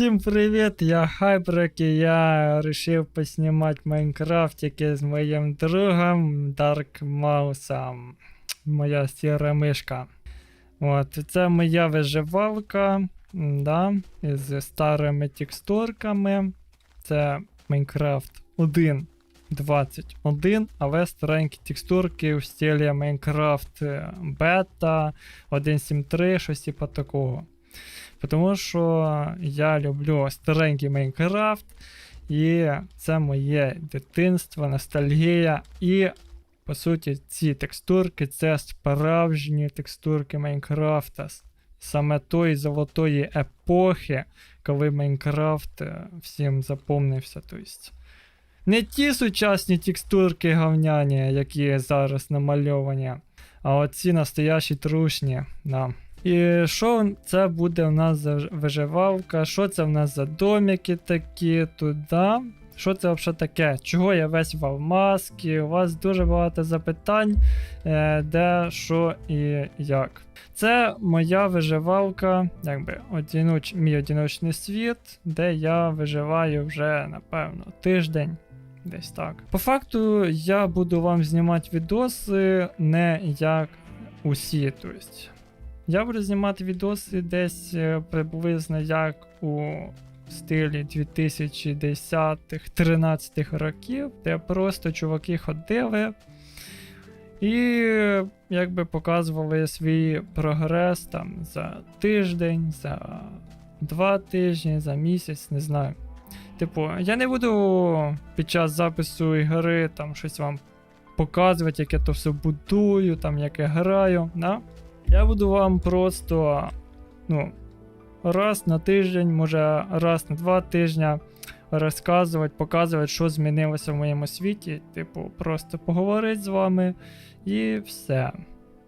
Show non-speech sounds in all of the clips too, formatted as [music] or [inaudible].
Всім привіт, я Хайбрек і я вирішив поснімати Майнкрафтики з моїм другом Дарк Маусом. Моя сіра мишка. От, це моя виживалка, да, із старими текстурками. Це Майнкрафт 1.21, але старенькі текстурки в стилі Майнкрафт е, бета 1.7.3, щось типу такого. Тому що я люблю старенький Майнкрафт, і це моє дитинство, ностальгія. І, по суті, ці текстурки це справжні текстурки Майнкрафта. Саме тої золотої епохи, коли Майнкрафт е, всім запомнився. Тобто. Не ті сучасні текстурки говняні, які зараз намальовані, а оці настоящі трушні. Да. І що це буде у нас за виживалка? Що це в нас за домики такі туди? Що це взагалі таке? Чого я весь в алмазки? У вас дуже багато запитань, е, де, що і як. Це моя виживалка, якби одіноч, мій одіночний світ, де я виживаю вже, напевно, тиждень. Десь так. По факту, я буду вам знімати відоси не як усі. Тобто, я буду знімати відоси десь е, приблизно як у стилі 2010-13 років, де просто чуваки ходили і якби показували свій прогрес там за тиждень, за два тижні, за місяць, не знаю. Типу, я не буду під час запису ігри там щось вам показувати, як я то все будую, там як я граю. Да? Я буду вам просто ну, раз на тиждень, може раз на два тижні розказувати, показувати, що змінилося в моєму світі. Типу, просто поговорити з вами і все.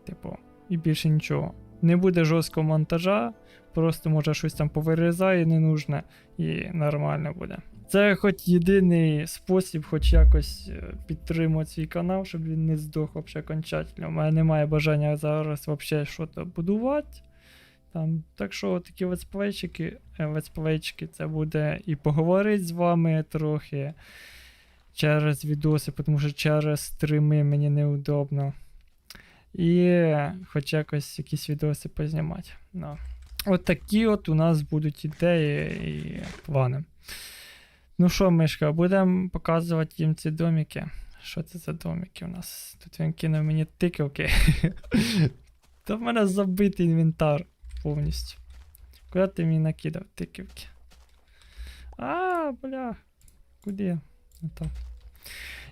Типу, і більше нічого. Не буде жорсткого монтажа, просто може щось там повирізає ненужне і нормально буде. Це хоч єдиний спосіб, хоч якось е, підтримувати свій канал, щоб він не здох вообще окончательно. У мене немає бажання зараз вообще щось будувати. Там, так що такі летсплейчики, е, летсплейчики це буде і поговорити з вами трохи через відоси, тому що через стріми мені неудобно. І хоч якось якісь відоси познімати. Ну. От такі от у нас будуть ідеї і плани. Ну що, Мишка, будемо показувати їм ці домики. Що це за домики у нас? Тут він кинув мені тикавки. [laughs] Та в мене забитий інвентар повністю. Куди ти мені накидав тикавки? А, бля. Куди?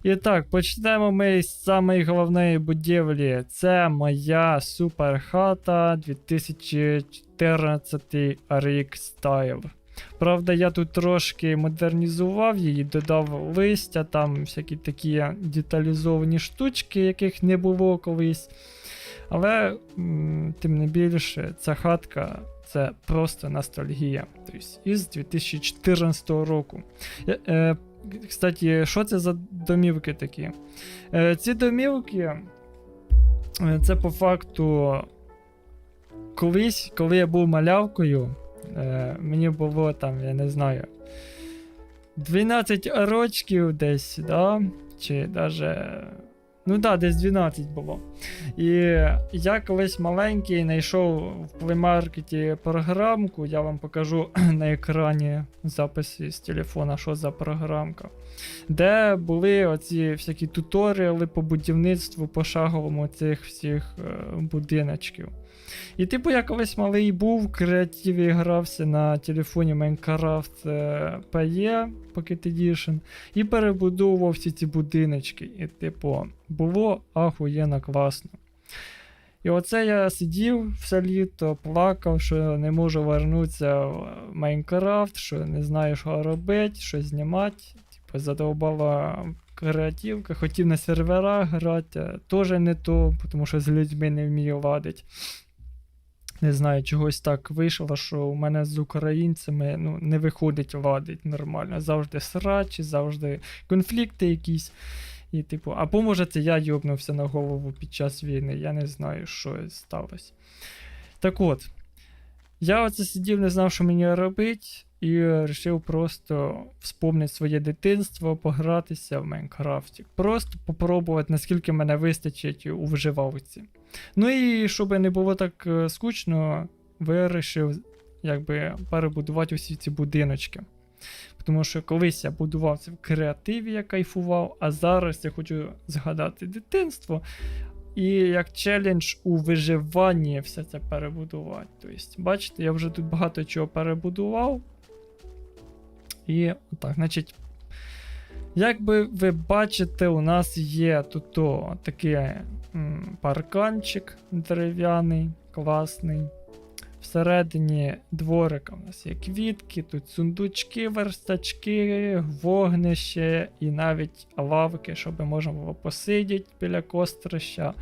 І так, почнемо ми з самої головної будівлі. Це моя суперхата 2014 рік стайл. Правда, я тут трошки модернізував її, додав листя, там всякі такі деталізовані штучки, яких не було колись. Але, тим не більше, ця хатка це просто ностальгія. Тобто із 2014 року. Е, кстати, що це за домівки такі? Е, ці домівки. е, Це по факту. Колись, коли я був малявкою, е, мені було там, я не знаю, 12 рочків десь, да? Чи даже. Ну так, да, десь 12 було. І я колись маленький знайшов в плеймаркеті програмку, я вам покажу [clears throat] на екрані записи з телефона, що за програмка. Де були оці всякі туторіали по будівництву пошаговому цих всіх е, будиночків. І типу я колись малий був, в креативі грався на телефоні Minecraft PE Pocket Edition і перебудовував всі ці будиночки. І, типу, було ахуєнно класно. І оце я сидів все літо, плакав, що не можу вернутися в Майнкрафт, що не знаю, що робити, що знімати. Типу, задовбала креативка, хотів на серверах грати, теж не то, тому що з людьми не вмію ладити. Не знаю, чогось так вийшло, що у мене з українцями ну, не виходить ладить нормально. Завжди срачі, завжди конфлікти якісь. І, типу, або може це я йобнувся на голову під час війни, я не знаю, що сталося. Так от, я оце сидів, не знав, що мені робити. і вирішив просто вспомнити своє дитинство, погратися в Майнкрафті. Просто попробувати, наскільки мене вистачить у виживалці. Ну і щоб не було так е, скучно, вирішив якби перебудувати усі ці будиночки. Тому що колись я будував це в креативі, я кайфував, а зараз я хочу згадати дитинство. І як челендж у виживанні все це перебудувати. Тобто, бачите, я вже тут багато чого перебудував. І отак, значить. Як би ви бачите, у нас є тут о, такий м, парканчик дерев'яний, класний. Всередині дворика у нас є квітки, тут сундучки, верстачки, вогнище і навіть лавки, щоб можна було посидіти біля кострища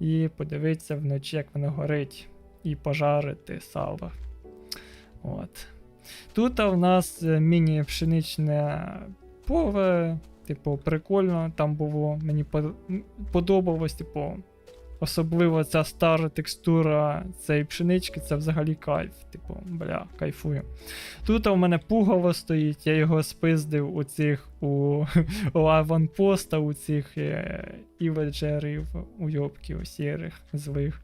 і подивитися вночі, як воно горить, і пожарити сало. От. Тут у нас е, міні-пшеничне поле, типу, прикольно там було. Мені по- подобалось, типу, особливо ця стара текстура цієї пшенички, це взагалі кайф. Типу, бля, кайфую. Тут у мене пугало стоїть, я його спиздив у цих у, [laughs] у аванпоста, у цих е, іведжерів, уйобків сірих, злих.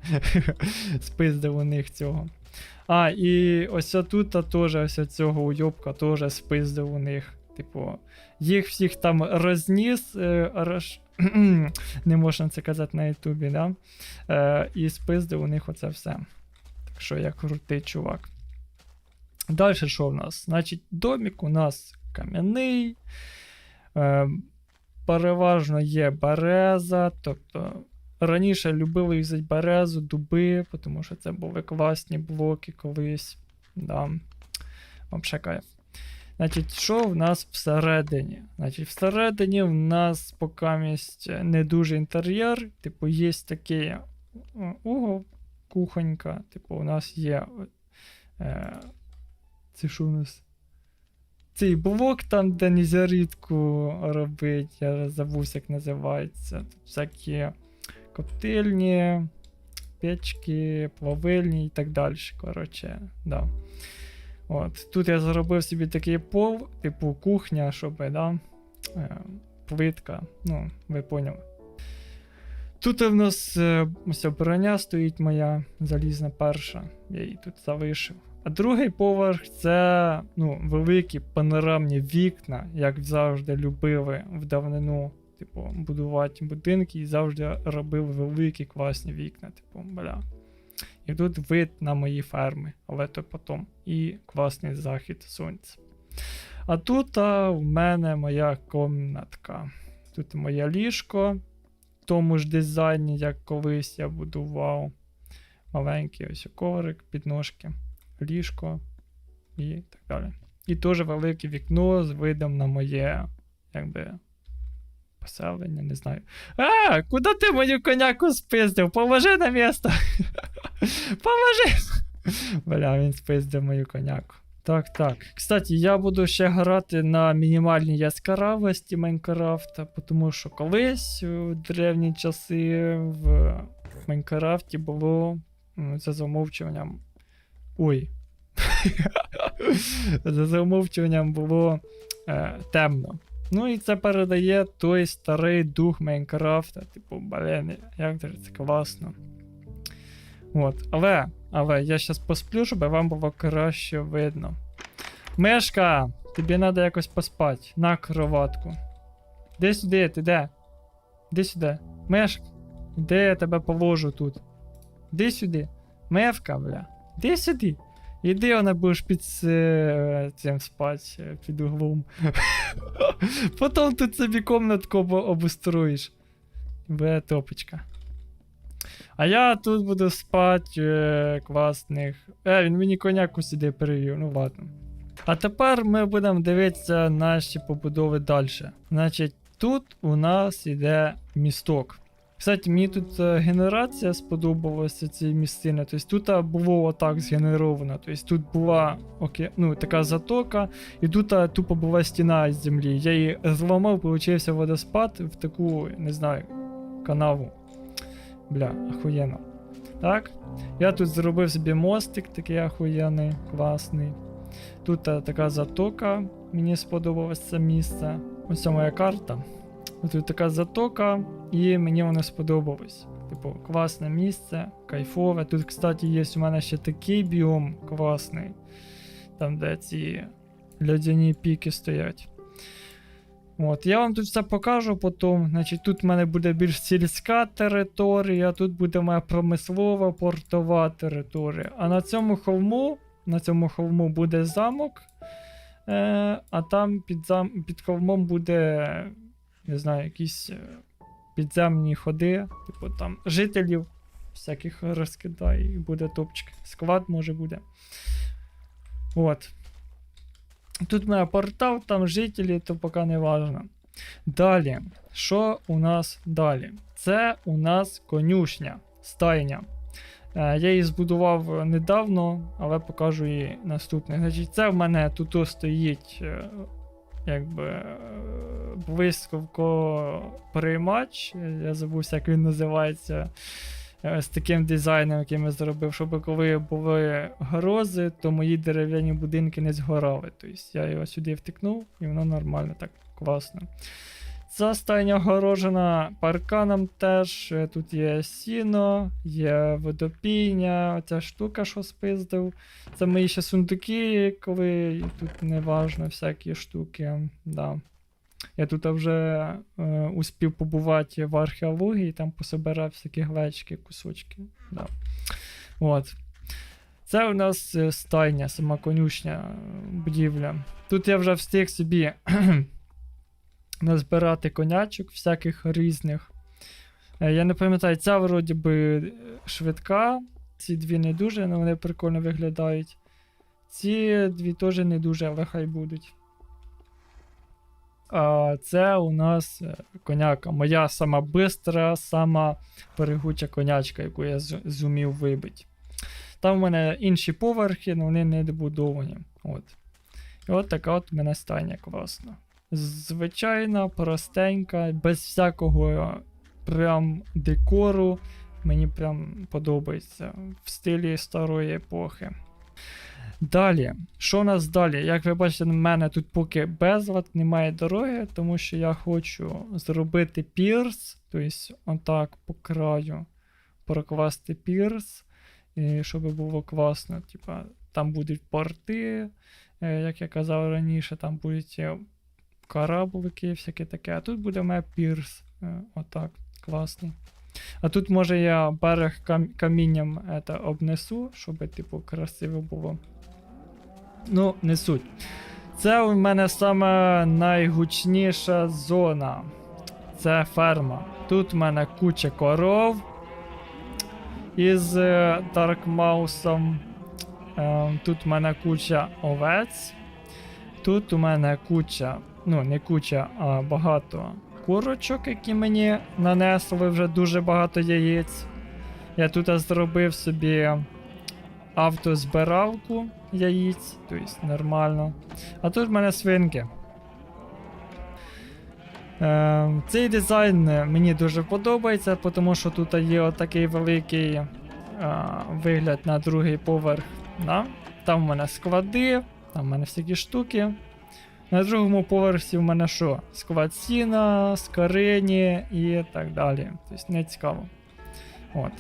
[laughs] спиздив у них цього. А, і ось тут теж ось цього уйобка теж спиздив у них. Типу, їх всіх там розніс, е, роз... [clears throat] не можна це казати на Ютубі, да? Е, і спиздив у них оце все. Так що я крутий чувак. Далі що в нас? Значить, домик у нас кам'яний. Е, переважно є береза. Тобто раніше любили взяти березу, дуби, тому що це були класні блоки колись. Да. Вообще кайф. Значить, що в нас всередині? Значить, всередині в нас поки не дуже інтер'єр. Типу, є такий е, угол, кухонька. Типу, у нас є. Е, це що у нас? Цей блок там, де незарідку робить, я забувся, як називається. Тут всякі коптильні, печки, плавильні і так далі. Коротше, да. От. Тут я зробив собі такий пол, типу кухня, щоб, да, е, плитка. Ну, ви поняли. Тут в нас е, ось броня стоїть моя залізна перша. Я її тут залишив. А другий поверх це ну, великі панорамні вікна, як завжди любили в давнину, типу, будувати будинки і завжди робили великі класні вікна, типу, бля. І тут вид на мої ферми, але то потім. І класний захід сонця. А тут а, в мене моя комнатка. Тут моє ліжко в тому ж дизайні, як колись я будував. Маленький ось коврик, підножки, ліжко і так далі. І теж велике вікно з видом на моє, якби, поселення, не знаю. А, куди ти мою коняку спиздив? Положи на місто. [laughs] Поможи! Бля, він спиздив мою коняку. Так, так. Кстати, я буду ще грати на мінімальній яскравості Майнкрафта, тому що колись у древні часи в Майнкрафті було за замовчуванням. Ой. [laughs] за замовчуванням було е, темно. Ну і це передає той старий дух Майнкрафта. Типу, блін, як же це класно. От, але, але я зараз посплю, щоб вам було краще видно. Мешка, тобі треба якось поспати на кроватку. Де сюди, ти де? Де сюди? Мешка, де я тебе положу тут? Де сюди? Мевка, бля. Де сюди? Іди вона будеш під е, цим спати, е, під углом. [laughs] Потім тут собі комнатку обустроїш. Бе топочка. А я тут буду спати е, класних. Е, він мені коняку сюди перевів, ну ладно. А тепер ми будемо дивитися наші побудови далі. Значить, тут у нас іде місток. Кстати, мені тут е, генерація сподобалася цієї місцини. Тобто тут е, було отак згенеровано. Тобто тут була оке... ну, така затока, і тут е, тупо була стіна з землі. Я її зламав, получився водоспад в таку, не знаю, канаву. Бля, ахуєнно. Так. Я тут зробив собі мостик такий ахуєнний, класний. Тут така затока, мені сподобалось це місце. Ось моя карта. Тут така затока, і мені воно сподобалось. Типу, класне місце, кайфове. Тут, кстати, є у мене ще такий біом класний. Там, де ці льодяні піки стоять. От, я вам тут все покажу потім. Значить, тут в мене буде більш сільська територія, тут буде моя промислова портова територія. А на цьому холму, на цьому холму буде замок. Е, а там під, зам... під холмом буде, не знаю, якісь е, підземні ходи, типу там жителів всяких розкидає, і буде топчик. Склад може буде. От. Тут в мене портал, там жителі, то поки не важно. Далі, що у нас далі? Це у нас конюшня, стайня. Е, я її збудував недавно, але покажу її наступне. Значить, це в мене тут стоїть е, якби е, приймач. Я забувся, як він називається. Е, З таким дизайном, який я зробив, щоб коли були грози, то мої дерев'яні будинки не згорали. Тобто я його сюди втикнув, і воно нормально, так класно. Ця стайня огорожена парканом теж. Тут є сіно, є водопійня, оця штука, що спиздив. Це мої ще сундуки, коли тут не важно всякі штуки. Да. Я тут вже е, успів побувати в археології, там пособирав всякі глечки, кусочки. Да. От. Це у нас е, стайня, сама конюшня, е, будівля. Тут я вже встиг собі назбирати конячок всяких різних. Е, Я не пам'ятаю, ця вроді би е, швидка. Ці дві не дуже, але вони прикольно виглядають. Ці дві теж не дуже, але хай будуть. А це у нас е, коняка. Моя сама бистра, сама перегуча конячка, яку я зумів вибити. Там в мене інші поверхи, але вони не добудовані. От. І от така от в мене стайня класна. Звичайна, простенька, без всякого прям декору. Мені прям подобається в стилі старої епохи. Далі, що у нас далі? Як ви бачите, в мене тут поки безлад, немає дороги, тому що я хочу зробити пірс, тобто отак по краю прокласти пірс, і щоб було класно. Типа, там будуть порти, е, як я казав раніше, там будуть е, кораблики, всяке таке. А тут буде в мене пірс. е, Отак, класний. А тут, може, я берег кам- камінням это, обнесу, щоб, типу, красиво було. Ну, не суть. Це у мене саме найгучніша зона. Це ферма. Тут в мене куча коров із е, Даркмаусом. Ем, тут в мене куча овець. Тут у мене куча, ну, не куча, а багато курочок, які мені нанесли вже дуже багато яєць. Я тут зробив собі автозбиралку яїць, тобто нормально. А тут в мене свинки. Е, цей дизайн мені дуже подобається, тому що тут є отакий великий е, вигляд на другий поверх. Да? Там в мене склади, там в мене всякі штуки. На другому поверсі в мене що? Склад сіна, скорині і так далі. Тобто не цікаво. От.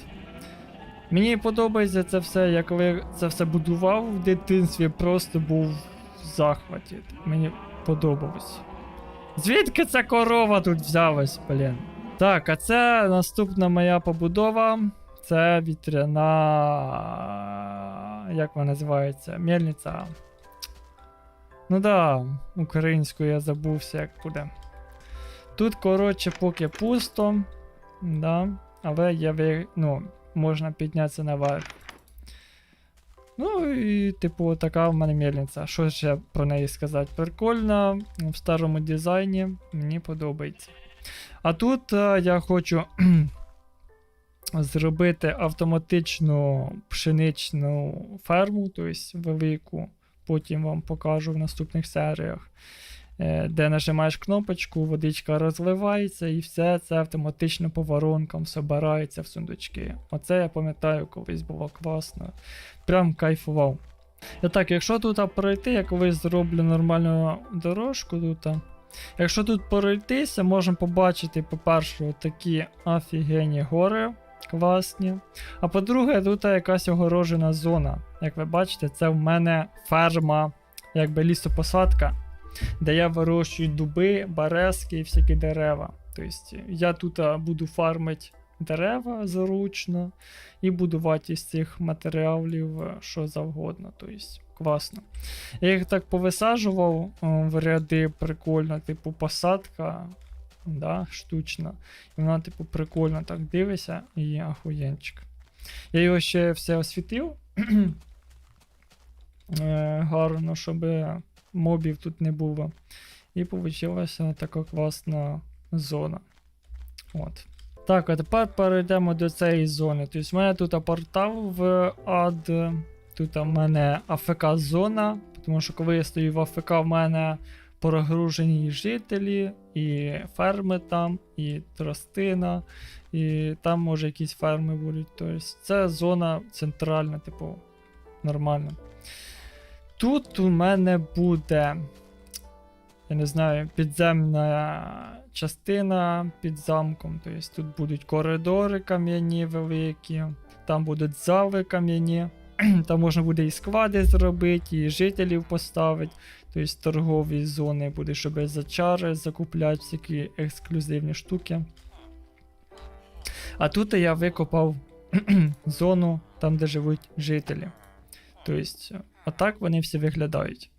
Мені подобається це все, я коли це все будував в дитинстві, просто був в захваті. Мені подобалось. Звідки ця корова тут взялась, блін? Так, а це наступна моя побудова. Це вітряна. Як вона називається? Мельниця. Ну да, українською я забувся, як буде. Тут, коротше, поки пусто. Да, але ви... ну, можна піднятися наверх. Ну і, типу, така в мене мельниця. Що ще про неї сказати? Прикольна, в старому дизайні, мені подобається. А тут е, я хочу [clears throat] зробити автоматичну пшеничну ферму, тобто велику. Потім вам покажу в наступних серіях. Е, Де нажимаєш кнопочку, водичка розливається, і все це автоматично по воронкам собирається в сундучки. Оце я пам'ятаю, колись було класно. Прям кайфував. І так, якщо тут пройти, я колись зроблю нормальну дорожку тут. Якщо тут пройтися, можемо побачити, по-перше, такі офігенні гори класні. А по-друге, тут якась огорожена зона. Як ви бачите, це в мене ферма, якби лісопосадка, де я вирощую дуби, березки і всякі дерева. Тобто я тут буду фармити дерева зручно і будувати із цих матеріалів е, що завгодно. Тобто класно. Я їх так повисаджував е, в ряди прикольно, типу посадка. Да, штучна. І вона, типу, прикольно так дивиться і ахуєнчик. Я його ще все освітив. [clears throat] е, гарно, щоб мобів тут не було. І вийшла така класна зона. От. Так, а тепер перейдемо до цієї зони. Тобто, в мене тут портал в ад. Тут у мене АФК-зона, тому що коли я стою в АФК, в мене прогружені жителі, і ферми там, і тростина, і там може якісь ферми будуть. Тобто це зона центральна, типу, нормально. Тут у мене буде, я не знаю, підземна частина під замком. Тобто тут будуть коридори кам'яні великі, там будуть зали кам'яні. [clears throat] Там можна буде і склади зробити, і жителів поставити. Тобто торгові зони буде, щоб за чари закупляти всякі ексклюзивні штуки. А тут я викопав [clears throat] зону, там, де живуть жителі. Тобто, отак вони всі виглядають.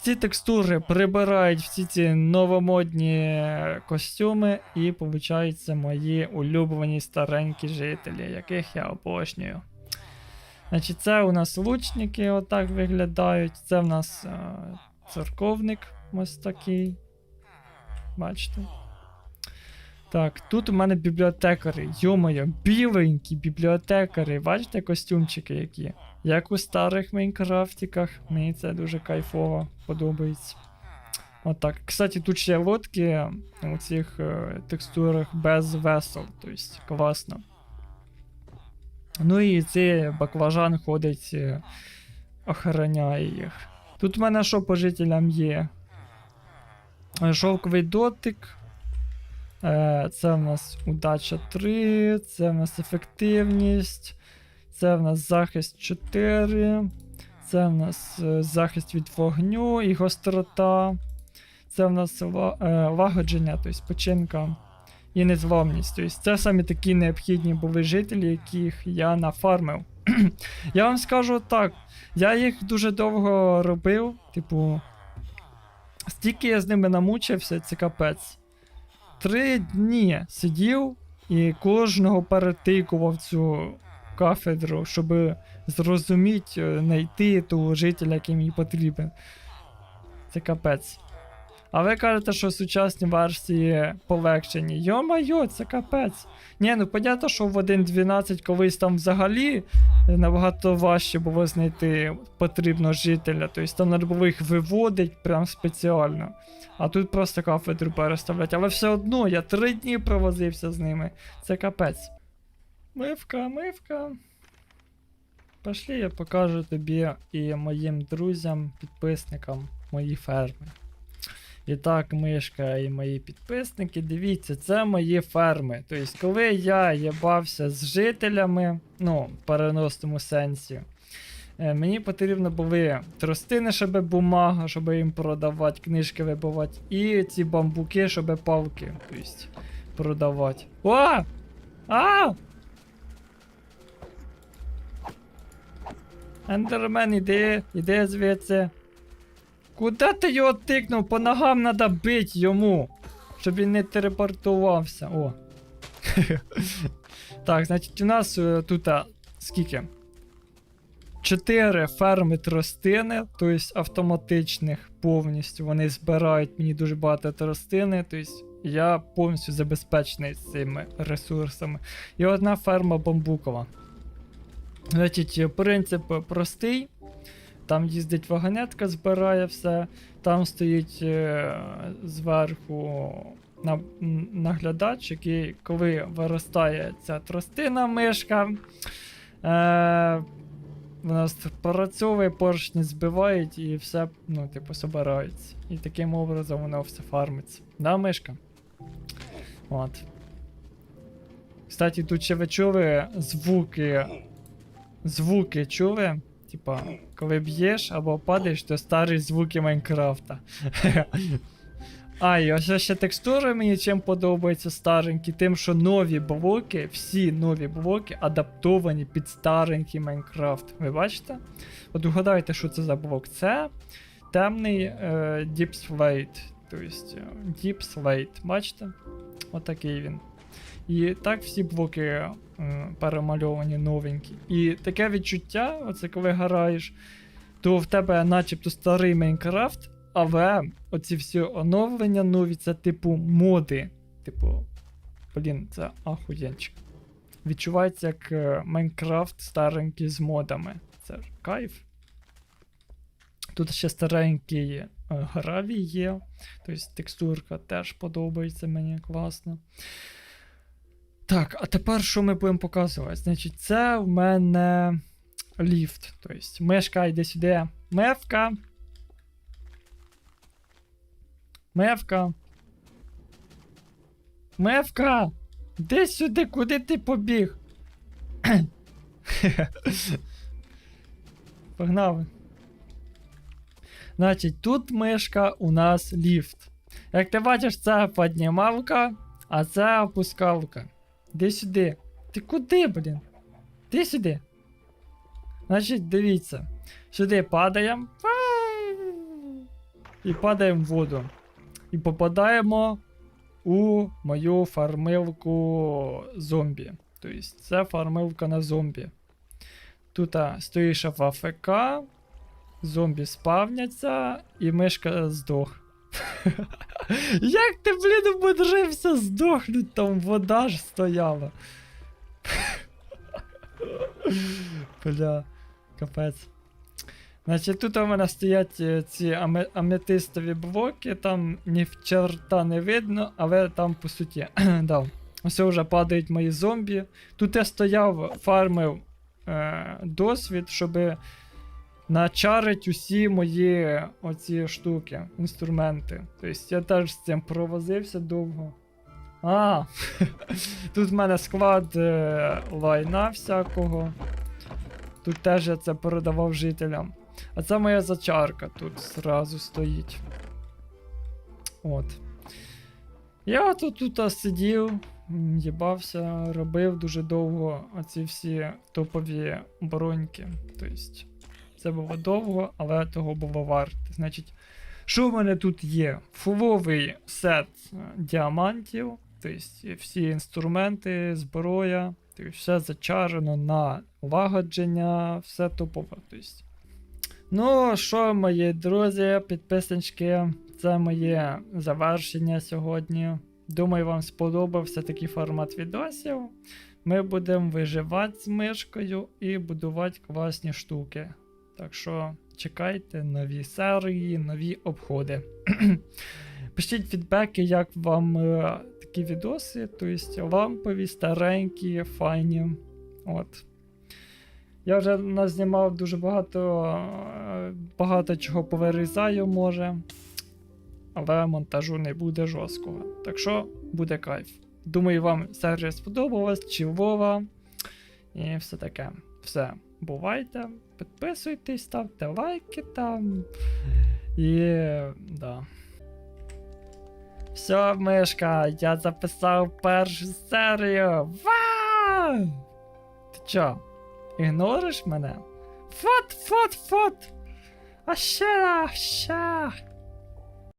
Ці текстури прибирають всі ці новомодні костюми, і получаються мої улюблені старенькі жителі, яких я обожнюю. Значить, це у нас лучники отак виглядають. Це в нас е, церковник ось такий. Бачите? Так, тут у мене бібліотекари. Йомоє, біленькі бібліотекари. Бачите костюмчики які? Як у старих Майнкрафтіках. Мені це дуже кайфово подобається. Отак. Кстати, тут ще лодки у цих е, текстурах без весел. Тобто класно. Ну і цей баклажан ходить, е, охороняє їх. Тут в мене що по жителям є? Е, Шовковий дотик. Е, Це в нас удача 3, це в нас ефективність, це в нас захист 4, це в нас е, захист від вогню і гострота. Це в нас ла- лагодження, тобто починка і незламність. Тобто це самі такі необхідні були жителі, яких я нафармив. [clears throat] я вам скажу так, я їх дуже довго робив, типу. Стільки я з ними намучився, це капець. Три дні сидів і кожного перетикував цю кафедру, щоб зрозуміти, знайти того жителя, який мені потрібен. Це капець. А ви кажете, що сучасні версії полегшені. Йо-майо, це капець. Ні, ну понятно, що в 1.12 колись там взагалі набагато важче було знайти потрібного жителя. Тобто там треба було їх виводити прям спеціально. А тут просто кафедру переставлять. Але все одно я три дні провозився з ними. Це капець. Мивка, мивка. Пошли, я покажу тобі і моїм друзям, підписникам мої ферми. І так, мишка і мої підписники, дивіться, це мої ферми. Тобто, коли я їбався з жителями, ну, в переносному сенсі, е, мені потрібно були тростини, щоб бумага, щоб їм продавати, книжки вибивати, і ці бамбуки, щоб палки тобто, продавати. О! А! Ендермен, іди, іди звідси. Куда ти його тикнув? По ногам треба бити йому. Щоб він не телепортувався. О. [laughs] так, значить, у нас е, тут а, скільки? Чотири ферми тростини, тобто автоматичних повністю. Вони збирають мені дуже багато тростини, тобто я повністю забезпечений цими ресурсами. І одна ферма бамбукова. Значить, принцип простий. Там їздить вагонетка, збирає все. Там стоїть е, зверху на, наглядач, який, коли виростає ця тростина мишка, е, Вона спрацьовує, поршні збивають і все, ну, типу, собирається. І таким образом воно все фармиться. Да, мишка? От. Кстати, тут ще ви чули звуки. Звуки чули? Типа, коли б'єш або падаєш, то старі звуки Майнкрафта. [laughs] А, і ось ще текстури мені чим подобаються старенькі, тим, що нові блоки, всі нові блоки адаптовані під старенький Майнкрафт. Ви бачите? От угадайте, що це за блок. Це темний е, Deep Slate. Тобто Deep Slate, бачите? Отакий він. І так всі блоки е, перемальовані новенькі. І таке відчуття, оце коли граєш, то в тебе начебто старий Майнкрафт, але оці всі оновлення нові, це типу моди. Типу, блін, це ахуєнчик. Відчувається як е, Майнкрафт старенький з модами. Це ж кайф. Тут ще старенький е, гравій є. Тобто текстурка теж подобається мені класно. Так, а тепер що ми будемо показувати? Значить, це в мене ліфт. Тобто, мишка йде сюди. Мевка. Мевка. Мевка! Де сюди, куди ти побіг? [coughs] Погнали. Значить, тут мишка у нас ліфт. Як ти бачиш, це піднімалка, а це опускалка. Де сюди? Ти куди, блін? Де сюди? Значить, дивіться. Сюди падаємо. І падаємо в воду. І попадаємо у мою фармилку зомбі. Тобто це фармилка на зомбі. Тут стоїш в АФК, зомбі спавняться, і мишка здох. [laughs] Як ти, блін, умудрився здохнуть, там вода ж стояла. Бля, капець. Значить, тут у мене стоять е, ці аметистові блоки, там ні в черта не видно, але там по суті. [clears throat] да. Ось вже падають мої зомбі. Тут я стояв, фармив е, досвід, щоб начарить усі мої оці штуки, інструменти. Тобто я теж з цим провозився довго. А, [laughs] тут в мене склад е, лайна всякого. Тут теж я це передавав жителям. А це моя зачарка тут зразу стоїть. От. Я тут, тут сидів, їбався, робив дуже довго оці всі топові броньки. Тобто, це було довго, але того було варто. Значить, що в мене тут є? Фуловий сет е, діамантів, тобто всі інструменти, зброя, тобто все зачарено на лагодження, все топове. Тобто. Ну, що, мої друзі, підписнички, це моє завершення сьогодні. Думаю, вам сподобався такий формат відосів. Ми будемо виживати з мишкою і будувати класні штуки. Так що чекайте нові серії, нові обходи. [clears throat] Пишіть фідбеки, як вам е, такі відоси, тобто лампові, старенькі, файні. От. Я вже назнімав дуже багато, е, багато чого повирізаю, може. Але монтажу не буде жорсткого. Так що буде кайф. Думаю, вам серія сподобалась, чилова. І все таке. Все. Бувайте, підписуйтесь, ставте лайки там. І. да. Все, мишка, я записав першу серію. Вау! Ти чо? Ігнориш мене? Фот, фот, фот! А ще, ще!